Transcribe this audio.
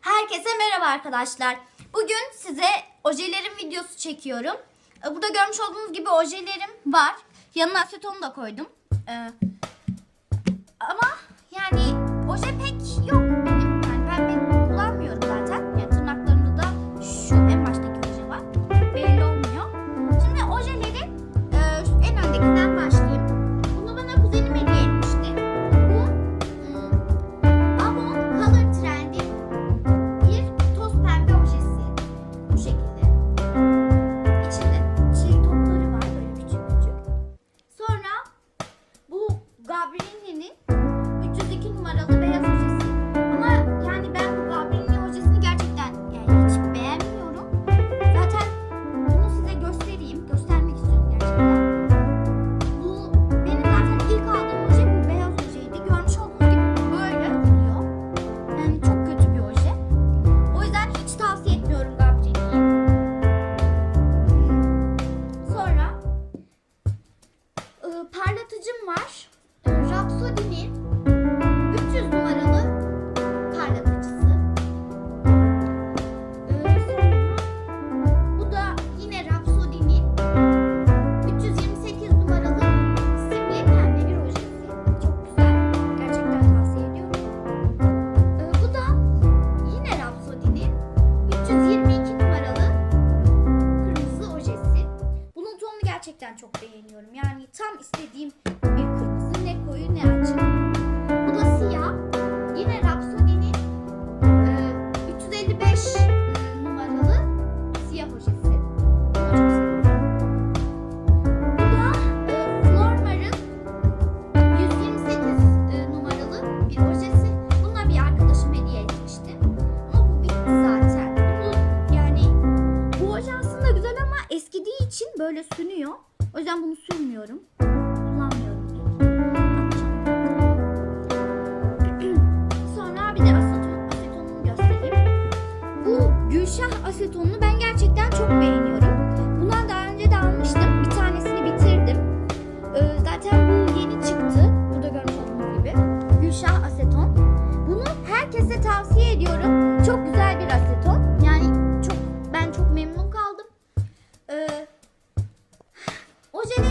Herkese merhaba arkadaşlar. Bugün size ojelerim videosu çekiyorum. Ee, Burada görmüş olduğunuz gibi ojelerim var. Yanına asetonu da koydum. Ee, ama yani oje pek yok bu Rhapsody'nin 300 numaralı parlatıcısı. E, sonra bu da yine Rhapsody'nin 328 numaralı simli pembe bir ojesi. Çok güzel. Gerçekten tavsiye ediyorum. Ee, bu da yine Rhapsody'nin 322 numaralı kırmızı ojesi. Bunun tonunu gerçekten çok beğeniyorum. Yani tam istediğim bir kırmızı. Ne koyu ne 355 numaralı siyah seviyorum. Bu da e, Flormar'ın 128 e, numaralı bir ojesi. Buna bir arkadaşım hediye etmişti. Ama bu bitti zaten. Bunu yani bu oje aslında güzel ama eskidiği için böyle sünüyor. O yüzden bunu sürmüyorum. şah asetonunu ben gerçekten çok beğeniyorum. Bundan daha önce de almıştım. Bir tanesini bitirdim. Ee, zaten bu yeni çıktı. Burada görmüş olduğunuz gibi. Gülşah aseton. Bunu herkese tavsiye ediyorum. Çok güzel bir aseton. Yani çok ben çok memnun kaldım. Ee, ojenin